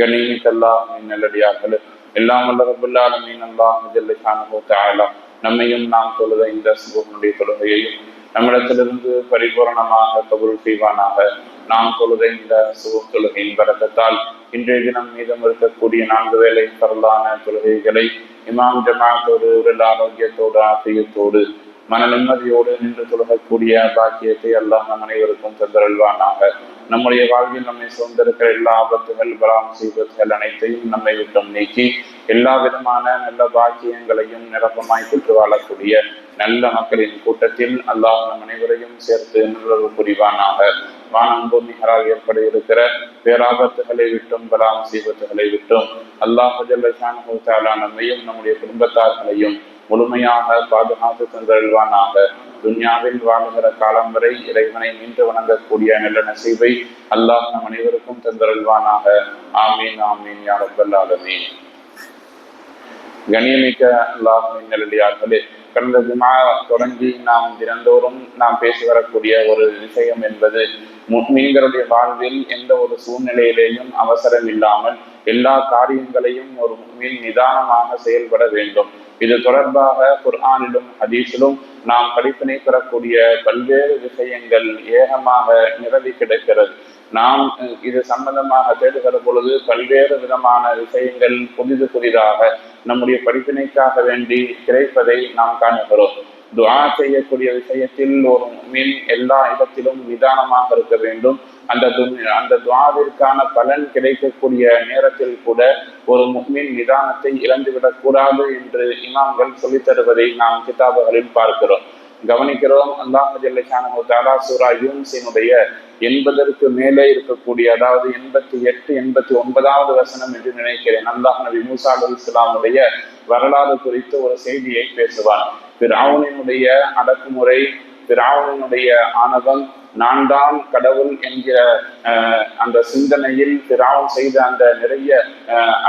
கண்ணியமிக்கல்லா நல்லடியார்கள் எல்லாம் வல்ல ரபுல்லாலமீன் அல்லாஹ் ஜல்லிஷானு தாயலா நம்மையும் நாம் தொழுத இந்த சுபனுடைய தொழுகையையும் நம்மிடத்திலிருந்து பரிபூரணமாக கபுல் செய்வானாக. நாம் தொழுத இந்த சுப தொழுகையின் பரக்கத்தால் இன்றைய தினம் மீதம் இருக்கக்கூடிய நான்கு வேலை பரலான தொழுகைகளை இமாம் ஜமாத்தோடு உடல் ஆரோக்கியத்தோடு ஆசியத்தோடு மன நிம்மதியோடு நின்று தொழுகக்கூடிய பாக்கியத்தை எல்லாம் நம் அனைவருக்கும் தந்தருள்வானாக. நம்முடைய வாழ்வில் நம்மை சுதந்திருக்கிற எல்லா ஆபத்துகள் பலாம் சீபத்துகள் அனைத்தையும் நம்மை விட்டும் நீக்கி எல்லா விதமான நல்ல பாக்கியங்களையும் நிரப்பமாய் பெற்று வாழக்கூடிய நல்ல மக்களின் கூட்டத்தில் அல்லாஹ் நம் அனைவரையும் சேர்த்து நிறுவல் புரிவானாக. வானம் பூமிகளால் ஏற்பட இருக்கிற பேராபத்துகளை விட்டும் பலாம் சீபத்துகளை விட்டும் அல்லாஹ் நம்மையும் நம்முடைய குடும்பத்தார்களையும் முழுமையாக பாதுகாத்து தந்தருள்வானாக. துன்யாவில் வாழுகிற காலம் வரை இறைவனை நின்று வணங்கக்கூடிய நல்ல நசீவை அல்லாஹ் நம் அனைவருக்கும் தந்தருள்வானாக. ஆமீன் ஆமீன் யாரப்பல் ஆலமீன். கணியமிக்க அல்லாஹின் நல்லடியார்களே கடந்த ஜுமா தொடங்கி நாம் தினந்தோறும் நாம் பேசி வரக்கூடிய ஒரு விஷயம் என்பது முஸ்லீம்களுடைய வாழ்வில் எந்த ஒரு சூழ்நிலையிலேயும் அவசரம் இல்லாமல் எல்லா காரியங்களையும் ஒரு முஸ்லீம் நிதானமாக செயல்பட வேண்டும். இது தொடர்பாக குர்ஆனிலும் ஹதீஸிலும் நாம் படிப்பினை பெறக்கூடிய பல்வேறு விஷயங்கள் ஏகமாக நிரவி கிடக்கிறது. நாம் இது சம்பந்தமாக தேடுகிற பொழுது பல்வேறு விதமான விஷயங்கள் புதிது புதிதாக நம்முடைய படிப்பினைக்காக வேண்டி கிடைப்பதை நாம் காணுகிறோம். துவா செய்யக்கூடிய விஷயத்தில் ஒரு மின் எல்லா இடத்திலும் நிதானமாக இருக்க வேண்டும். அந்த அந்த துவாவிற்கான பலன் கிடைக்கக்கூடிய நேரத்தில் கூட ஒரு முக்மின் நிதானத்தை இழந்துவிடக் கூடாது என்று இமாம்கள் சொல்லித் தருவதை நாம் கிதாபுகளில் பார்க்கிறோம். கவனிக்கிறோம் அல்லாஹாலா சூரா யூன்சினுடைய எண்பதற்கு மேலே இருக்கக்கூடிய அதாவது எண்பத்தி எட்டு எண்பத்தி ஒன்பதாவது வசனம் என்று நினைக்கிறேன். அல்லாஹ் நபி மூசா அலி இஸ்லாமுடைய வரலாறு குறித்து ஒரு செய்தியை பேசுவார் திராவணினுடைய அடக்குமுறை பிராவுனினுடைய ஆணவம் நான் தான் கடவுள் என்கிற அந்த சிந்தனையில் திராவம் செய்த அந்த நிறைய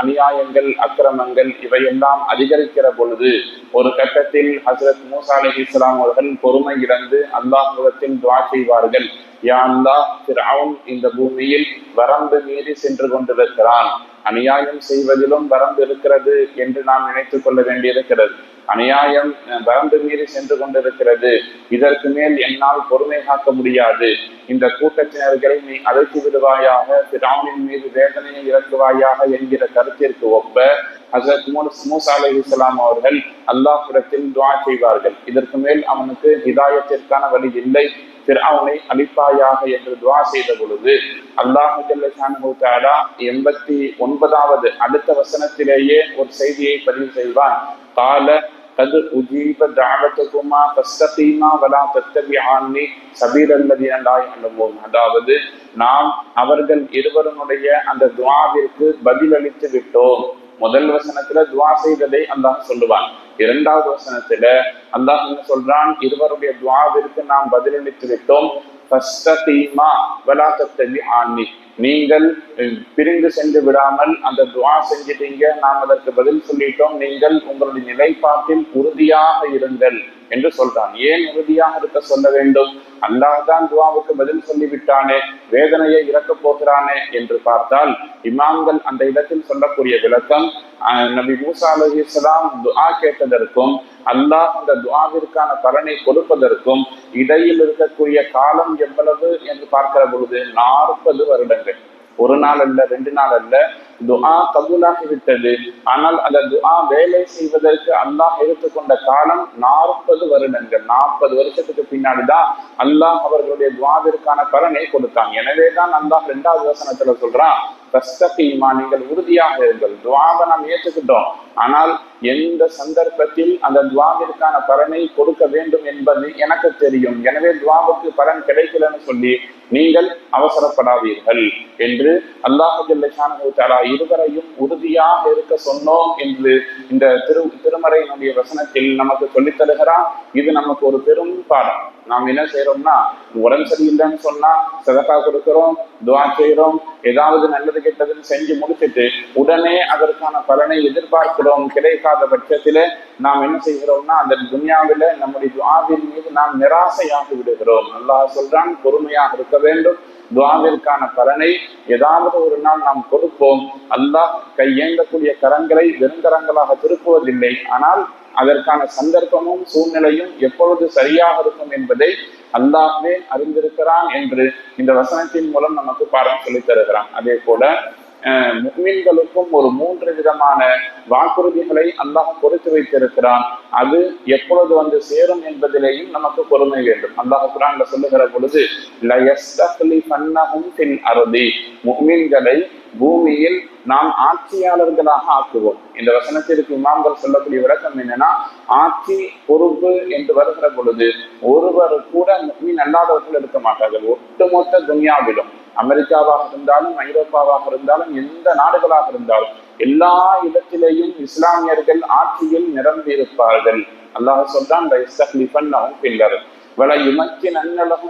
அநியாயங்கள் அக்கிரமங்கள் இவையெல்லாம் அதிகரிக்கிற பொழுது ஒரு கட்டத்தில் ஹசரத் மூசா அலி இஸ்லாம் அவர்கள் பொறுமை இழந்து அல்லாஹுவத்தில் துவா செய்வார்கள். யாந்தா அல்லா இந்த பூமியில் வரம்பு மீறி சென்று கொண்டிருக்கிறான். அநியாயம் செய்வதிலும் வரம்பு இருக்கிறது என்று நாம் நினைத்துக் கொள்ள வேண்டியிருக்கிறது. அநியாயம் வரம்பு மீறி சென்று கொண்டிருக்கிறது. இதற்கு மேல் என்னால் பொறுமை காக்க முடியாது. இந்த கூட்டத்தினர்களை நீ அழைத்து விடுவாயாக பிராமின் மீது வேதனையை இறக்குவாயாக என்கிற கருத்திற்கு ஒப்ப ஹசரத் மூசா அலி இஸ்லாம் அவர்கள் அல்லாஹிடத்தில் துவா செய்வார்கள். இதற்கு மேல் அவனுக்கு ஹிதாயத்திற்கான வழி இல்லை. பிராவனை அளிப்பாயாக என்று துவா செய்த பொழுது அல்லாஹு எண்பத்தி ஒன்பதாவது அடுத்த வசனத்திலேயே ஒரு செய்தியை பதிவு செய்வான். கால கது உஜீப தாவத்துக்குமா கஸ்தீமா வலா தத்தபியானி சபீர் அல்லது அல்லவோம் அதாவது நாம் அவர்கள் இருவருடைய அந்த துவாவிற்கு பதிலளித்து விட்டோம். முதல் வசனத்துல துவா செய்ததை அல்லாஹ் சொல்லுவான். இரண்டாவது வசனத்துல அல்லாஹ் என்ன சொல்றான்? இருவருடைய துவாவிற்கு நாம் பதிலளித்து விட்டோம். நீங்கள் பிரிந்து சென்று விடாமல் அந்த துவா செஞ்சிட்டீங்க. நாம் அதற்கு பதில் சொல்லிட்டோம். நீங்கள் உங்களுடைய நிலைப்பாட்டில் உறுதியாக இருங்கள் என்று சொல்றான். ஏன் உறுதியாக இருக்க சொல்ல வேண்டும்? அல்லாஹ் தான் துவாவுக்கு பதில் சொல்லிவிட்டானே வேதனையை இறக்க போகிறானே என்று பார்த்தால் இமாம்கள் அந்த இடத்தில் சொல்லக்கூடிய விளக்கம் நபி மூசா அலி இஸ்லாம் துவா கேட்டதற்கும் அல்லாஹ் அந்த துவாவிற்கான பலனை கொடுப்பதற்கும் இடையில் இருக்கக்கூடிய காலம் எவ்வளவு என்று பார்க்கிற பொழுது நாற்பது வருடங்கள். ஒரு நாள் அல்ல ரெண்டு நாள் அல்ல துஆ கபூலாகி விட்டது ஆனால் அந்த துஆ வேலை செய்வதற்கு அல்லாஹ் எடுத்துக்கொண்ட காலம் நாற்பது வருடங்கள். நாற்பது வருஷத்துக்கு பின்னாடிதான் அல்லாஹ் அவர்களுடைய துவாவிற்கான பலனை கொடுத்தாங்க எனவே தான் அல்லாஹ் ரெண்டாவது வசனத்துல சொல்றான் கஸ்தகீமா நீங்கள் உறுதியாக இருங்கள். துவாவை நாம் ஏற்றுக்கிட்டோம். ஆனால் எந்த சந்தர்ப்பத்தில் அந்த துவாவிற்கான பலனை கொடுக்க வேண்டும் என்பது எனக்கு தெரியும். எனவே துவாவுக்கு பலன் கிடைக்கலன்னு சொல்லி நீங்கள் அவசரப்படாதீர்கள் என்று அல்லாஹு இருவரையும் உறுதியாக இருக்க சொன்னோம் என்று இந்த திரு திருமறையினுடைய வசனத்தில் நமக்கு சொல்லித் தருகிறான். இது நமக்கு ஒரு பெரும் பாடம். நாம் என்ன செய்யறோம்னா உடம்பு சரியில்லைன்னு சொன்னா சதக்கா கொடுக்கிறோம் துவா செய்யறோம் ஏதாவது நல்லது கெட்டதுன்னு செஞ்சு முடிச்சுட்டு உடனே அதற்கான பலனை எதிர்பார்க்கிறோம் கிடைக்காத பட்சத்தில நாம் என்ன செய்கிறோம்னா அந்த துன்யாவில நம்முடைய துவாவின் மீது நாம் நிராசையாகி விடுகிறோம். அல்லாஹ் சொல்றான் பொறுமையாக இருக்க வேண்டும். துவாவிற்கான பலனை ஏதாவது ஒரு நாள் நாம் கொடுப்போம். அல்லாஹ் கையேந்தக்கூடிய கரங்களை வெறுங்கரங்களாக திருப்புவதில்லை. ஆனால் அதற்கான சந்தர்ப்பமும் சூழ்நிலையும் எப்பொழுது சரியாக இருக்கும் என்பதை அல்லாஹ்வே அறிந்திருக்கிறான் என்று இந்த வசனத்தின் மூலம் நமக்கு பாடம் சொல்லித் தருகிறான் அதே போல அஹ், ஒரு மூன்று விதமான வாக்குறுதிகளை அல்லாஹ் கொடுத்து வைத்திருக்கிறான். அது எப்பொழுது வந்து சேரும் என்பதிலேயும் நமக்கு பொறுமை வேண்டும். அல்லாஹ் குரான்ல சொல்லுகிற பொழுது லயஸ்தக்லிஃபன்னஹும் ஃபில் அருதி. முஃமின்களை பூமியில் நாம் ஆட்சியாளர்களாக ஆக்குவோம். இந்த வசனத்திற்கு இமாம்கள் சொல்லக்கூடிய விளக்கம் என்னன்னா ஆட்சி பொறுப்பு என்று வருகிற பொழுது ஒருவர் கூட முக்மீன் அல்லாதவர்கள் இருக்க மாட்டார்கள். ஒட்டுமொத்த துன்யாவிலும். அமெரிக்காவாக இருந்தாலும் ஐரோப்பாவாக இருந்தாலும் எந்த நாடுகளாக இருந்தாலும் எல்லா இடத்திலேயும் இஸ்லாமியர்கள் ஆட்சியில் நிரம்பியிருப்பார்கள். அல்லாஹ் சொல்றான் "லயஸ்தக்லிஃபன்னஹும் பின்னர் வல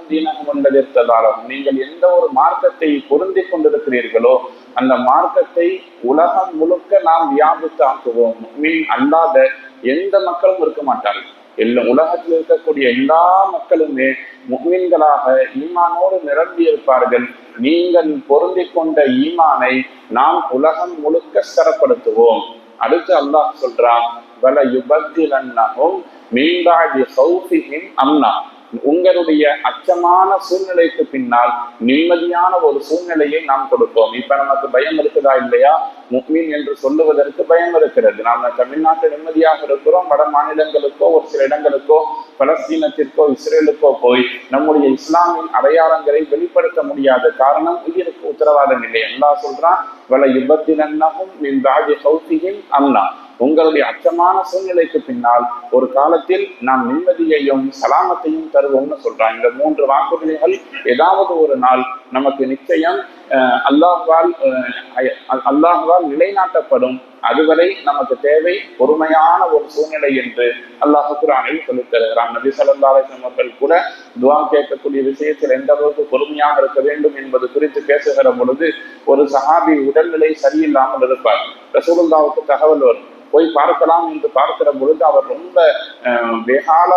தீனகம் என்பதற்கதாலும் நீங்கள் எந்த ஒரு மார்க்கத்தை பொருந்தி கொண்டிருக்கிறீர்களோ அந்த மார்க்கத்தை உலகம் முழுக்க நாம் வியாபித்து ஆக்குவோம். மீன் அல்லாத எந்த மக்களும் இருக்க மாட்டார்கள். எல்லா உலகத்தில் இருக்கக்கூடிய எல்லா மக்களுமே முக்மீன்களாக ஈமானோடு நிரம்பி இருப்பார்கள். நீங்கள் பொருந்தி கொண்ட ஈமானை நாம் உலகம் முழுக்க ஸ்தரப்படுத்துவோம். அடுத்து அல்லாஹ் சொல்றான் வல யுபத்திலன்னஹும் மீண்டாடி சௌஃபிஹிம் அண்ணா உங்களுடைய அச்சமான சூழ்நிலைக்கு பின்னால் நிம்மதியான ஒரு சூழ்நிலையை நாம் கொடுப்போம். இப்ப நமக்கு பயம் இருக்குதா இல்லையா? முக்மீன் என்று சொல்லுவதற்கு பயம் இருக்கிறது. நாம தமிழ்நாட்டில் நிம்மதியாக இருக்கிறோம். வட மாநிலங்களுக்கோ ஒரு சில இடங்களுக்கோ பலஸ்தீனத்திற்கோ இஸ்ரேலுக்கோ போய் நம்முடைய இஸ்லாமின் அடையாளங்களை வெளிப்படுத்த முடியாத காரணம் உயிருக்கு உத்தரவாதம் இல்லை. அல்லா சொல்றான் வல யுபத்தினன்னகும் மின் பாதி சௌத்தியின் அண்ணா உங்களுடைய அச்சமான சூழ்நிலைக்கு பின்னால் ஒரு காலத்தில் நாம் நிம்மதியையும் சலாமத்தையும் தருவோம்னு சொல்றான். இந்த மூன்று வாக்குறுதிகள் ஏதாவது ஒரு நாள் நமக்கு நிச்சயம் அல்லாஹால் அல்லாஹால் நிலைநாட்டப்படும். அதுவரை நமக்கு தேவை பொறுமையான ஒரு சூழ்நிலை என்று அல்லாஹ் குரானில் சொல்லித் தருகிறான். நபி ஸல்லல்லாஹு அவர்கள் கூட துவா கேட்கக்கூடிய விஷயத்தில் எந்த அளவுக்கு பொறுமையாக இருக்க வேண்டும் என்பது குறித்து பேசுகிற பொழுது ஒரு சஹாபி உடல்நிலை சரியில்லாமல் இருப்பார். ரசூலுல்லாவுக்கு தகவல் வரும். போய் பார்க்கலாம் என்று பார்க்கிற பொழுது அவர் ரொம்ப அஹ்,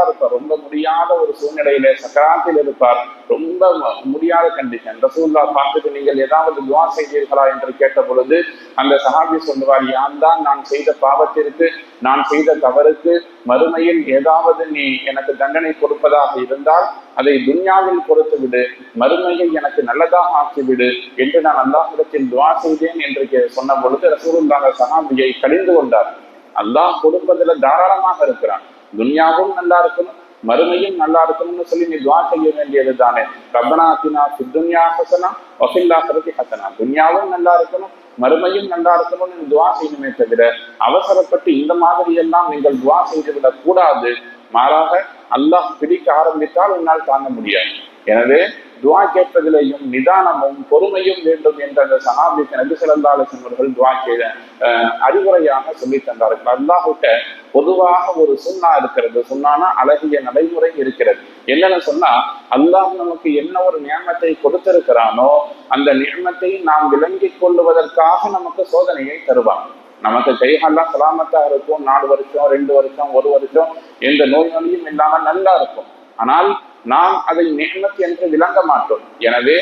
இருப்பார். ரொம்ப முடியாத ஒரு சூழ்நிலையில சக்கராத்தில் இருப்பார். ரொம்ப முடியாத கண்டிஷன் ரசூல்லா பார்த்துட்டு நீங்கள் ஏதாவது துவா செய்தீர்களா என்று கேட்ட பொழுது அந்த சஹாபி சொல்லுவார் யான் தான் நான் செய்த பாவத்திற்கு நான் செய்த தவறுக்கு மறுமையில் ஏதாவது நீ எனக்கு தண்டனை கொடுப்பதாக இருந்தால் அதை துன்யாவில் கொடுத்து விடு மறுமையில் எனக்கு நல்லதாக ஆக்கிவிடு என்று நான் அல்லாஹிடத்தில் துவா செய்தேன் என்று கே- சொன்ன பொழுது ரசூலுல்லாக சஹாபியை கடிந்து கொண்டார். அல்லாஹ் கொடுப்பதில் தாராளமாக இருக்கிறான். துன்யாவும் நல்லா இருக்கணும் மறுமையும் நல்லா இருக்கணும்னு சொல்லி நீ துவா செய்ய வேண்டியது தானே. ரப்பனாத்தினா சுத்துன்யா ஹசனா வஃபில்லாஹரதி ஹசனா. துன்யாவும் நல்லா இருக்கணும் மறுமையும் நல்லா இருக்கணும்னு நீ துவா செய்யணுமே தவிர அவசரப்பட்டு இந்த மாதிரி எல்லாம் நீங்கள் துவா செய்து விடக் கூடாது. மாறாக அல்லாஹ் பிடிக்க ஆரம்பித்தால் உன்னால் தாங்க முடியாது. எனவே துவா கேட்பதிலேயும் நிதானமும் பொறுமையும் வேண்டும் என்ற அந்த சஹாபிக்கு நபி ஸல்லல்லாஹு அவர்கள் துவா செய்த அஹ், அறிவுரையாக சொல்லி தந்தார்கள். அல்லாஹுட்ட பொதுவாக ஒரு சுன்னா இருக்கிறது. சுன்னானா அழகிய நடைமுறை இருக்கிறது. என்னன்னு சொன்னா அல்லாஹ் நமக்கு என்ன ஒரு நியமத்தை கொடுத்திருக்கிறானோ அந்த நியமத்தை நாம் விளங்கிக் கொள்ளுவதற்காக நமக்கு சோதனையை தருவான். நமக்கு கைகாலாம் சலாமத்தா இருக்கும் நாலு வருஷம் ரெண்டு வருஷம் ஒரு வருஷம் எந்த நோய் நொடியும் இல்லாம நல்லா இருக்கும். ஆனால் நாம் அதை நியமத் என்று விளங்க மாட்டோம். எனவே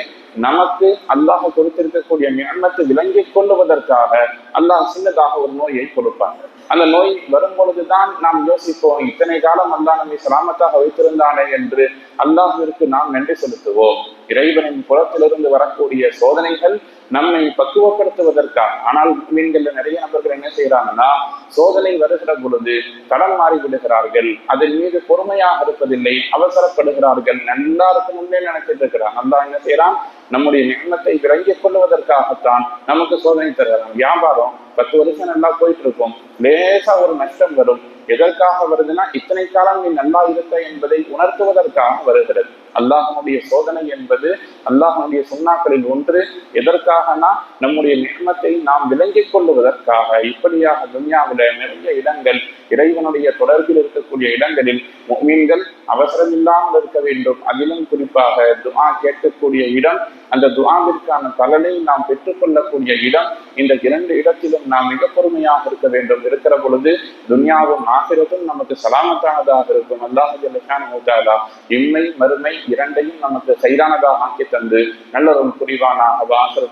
நமக்கு அல்லாஹ் கொடுத்திருக்கக்கூடிய நியமத்தை விளங்கிக் கொள்ளுவதற்காக அல்லாஹ் சின்னதாக ஒரு நோயை கொடுப்பாங்க அந்த நோய் வரும் பொழுதுதான் நாம் யோசிப்போம் இத்தனை காலம் அல்லா நம்மை சலாமத்தாக வைத்திருந்தானே என்று அல்லாஹிற்கு நாம் நன்றி செலுத்துவோம். இறைவனின் புறத்திலிருந்து வரக்கூடிய சோதனைகள் நம்மை பக்குவப்படுத்துவதற்காக ஆனால் மீன்கள்ல நிறைய நபர்கள் என்ன செய்யறாங்கன்னா சோதனை வருகிற பொழுது கடன் மாறி விடுகிறார்கள் அதன் மீது பொறுமையாக இருப்பதில்லை அவசரப்படுகிறார்கள் நல்லா இருக்கணும்னு நினைச்சிட்டு இருக்கிறான் அல்லாஹ் என்ன செய்யறான் நம்முடைய நியமத்தை விளங்கிக் கொள்வதற்காகத்தான் நமக்கு சோதனை தருகிறான். வியாபாரம் பத்து வருஷம் நல்லா போயிட்டு இருக்கும் லேசா ஒரு நஷ்டம் வரும். எதற்காக வருதுன்னா இத்தனை காலம் நீ நல்லா இருக்க என்பதை உணர்த்துவதற்காக வருகிறது. அல்லாஹனுடைய சோதனை என்பது அல்லாஹனுடைய சுண்ணாக்களில் ஒன்று. எதற்காகனா? நம்முடைய நேர்மத்தை நாம் விளங்கிக் கொள்ளுவதற்காக. இப்படியாக துன்யாவில நிறைய இடங்கள் இறைவனுடைய தொடர்பில் இருக்கக்கூடிய இடங்களில் மீன்கள் அவசரம் இல்லாமல் இருக்க வேண்டும். அதிலும் குறிப்பாக துஆ கேட்கக்கூடிய இடம் அந்த துஆவிற்கான பலனை நாம் பெற்றுக்கொள்ளக்கூடிய இடம். இந்த இரண்டு இடத்திலும் நாம் மிக பொறுமையாக இருக்க வேண்டும். இருக்கிற பொழுது துன்யாவும் ஆகிறதும் நமக்கு சலாமத்தானதாக இருக்கும். அல்லாஹாலா இம்மை மறுமை இரண்டையும் நமக்கு சைதானதாக ஆக்கி தந்து நல்லதும் புரிவானா? அவ வாசல்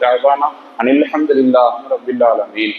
அனில் அஹமதுல்லாஹ் ரபில்லாலமீன்